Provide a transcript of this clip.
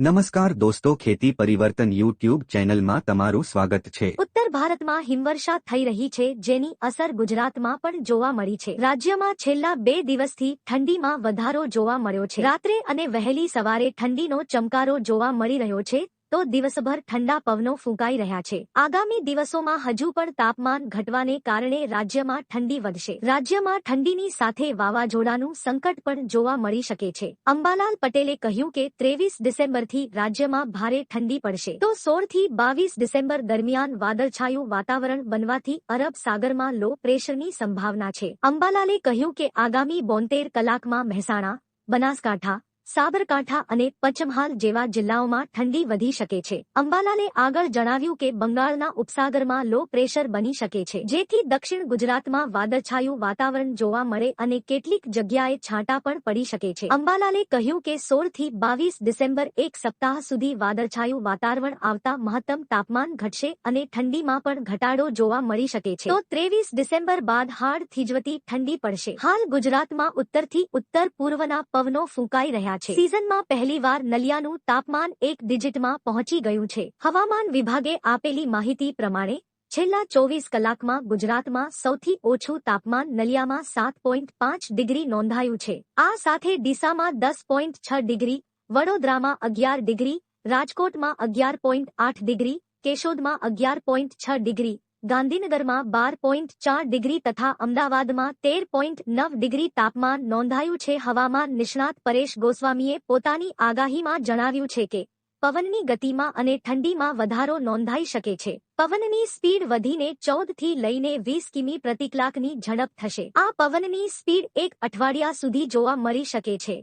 નમસ્કાર દોસ્તો, ખેતી પરિવર્તન યુટ્યુબ ચેનલમાં તમારું સ્વાગત છે. ઉત્તર ભારતમાં હિમવર્ષા થઈ રહી છે, જેની અસર ગુજરાતમાં પણ જોવા મળી છે. રાજ્યમાં છેલ્લા બે દિવસથી ઠંડીમાં વધારો જોવા મળ્યો છે. રાત્રે અને વહેલી સવારે ઠંડીનો ચમકારો જોવા મળી રહ્યો છે તો દિવસભર ઠંડા પવનો ફૂંકાઈ રહ્યા છે. આગામી દિવસોમાં હજુ પણ તાપમાન ઘટવાને કારણે રાજ્યમાં ઠંડી વધશે. રાજ્યમાં ઠંડીની સાથે વાવાઝોડાનું સંકટ પણ જોવા મળી શકે છે. અંબાલાલ પટેલે કહ્યું કે ત્રેવીસ ડિસેમ્બરથી રાજ્યમાં ભારે ઠંડી પડશે. તો સોળથી બાવીસ ડિસેમ્બર દરમિયાન વાદળછાયું વાતાવરણ બનવાથી અરબ સાગરમાં લો પ્રેશરની સંભાવના છે. અંબાલાલે કહ્યું કે આગામી બોતેર કલાકમાં મહેસાણા, બનાસકાંઠા સાબરકાંઠા અને પંચમહાલ જેવા જિલ્લાઓમાં ઠંડી વધી શકે છે. અંબાલાલે આગળ જણાવ્યું કે બંગાળના ઉપસાગરમાં લો પ્રેશર બની શકે છે. જેથી દક્ષિણ ગુજરાતમાં વાદળછાયું વાતાવરણ જોવા મળે અને કેટલીક જગ્યાએ છાંટા પણ પડી શકે છે. અંબાલાલે કહ્યું કે સોળથી બાવીસ ડિસેમ્બર એક સપ્તાહ સુધી વાદળછાયું વાતાવરણ આવતા મહત્તમ તાપમાન ઘટશે અને ઠંડીમાં પણ ઘટાડો જોવા મળી શકે છે. તો ત્રેવીસ ડિસેમ્બર બાદ હાડ થીજવતી ઠંડી પડશે. હાલ ગુજરાતમાં ઉત્તરથી ઉત્તર પૂર્વના પવનો ફૂંકાઈ રહ્યા છે. સિઝનમાં પહેલીવાર નલિયાનું તાપમાન એક ડિજિટમાં પહોંચી ગયું છે. હવામાન વિભાગે આપેલી માહિતી પ્રમાણે, છેલ્લા ચોવીસ કલાકમાં ગુજરાતમાં સૌથી ઓછું તાપમાન નલિયામાં સાત પોઈન્ટ પાંચ ડિગ્રી નોંધાયું છે. આ સાથે ડીસામાં દસ પોઈન્ટ છ ડિગ્રી, વડોદરામાં અગિયાર ડિગ્રી, રાજકોટમાં અગિયાર પોઈન્ટ આઠ ડિગ્રી, કેશોદમાં અગિયાર પોઈન્ટ છ ડિગ્રી ગાંધીનગરમાં બાર પોઈન્ટ ચાર ડિગ્રી તથા અમદાવાદમાં તેર પોઈન્ટ નવ ડિગ્રી તાપમાન નોંધાયું છે. હવામાન નિષ્ણાત પરેશ ગોસ્વામીએ પોતાની આગાહીમાં જણાવ્યું છે કે, પવનની ગતિમાં અને ઠંડીમાં વધારો નોંધાઈ શકે છે. પવનની સ્પીડ વધીને ચૌદથી લઈને વીસ કિમી પ્રતિ કલાકની ઝડપ થશે. આ પવનની સ્પીડ એક અઠવાડિયા સુધી જોવા મળી શકે છે.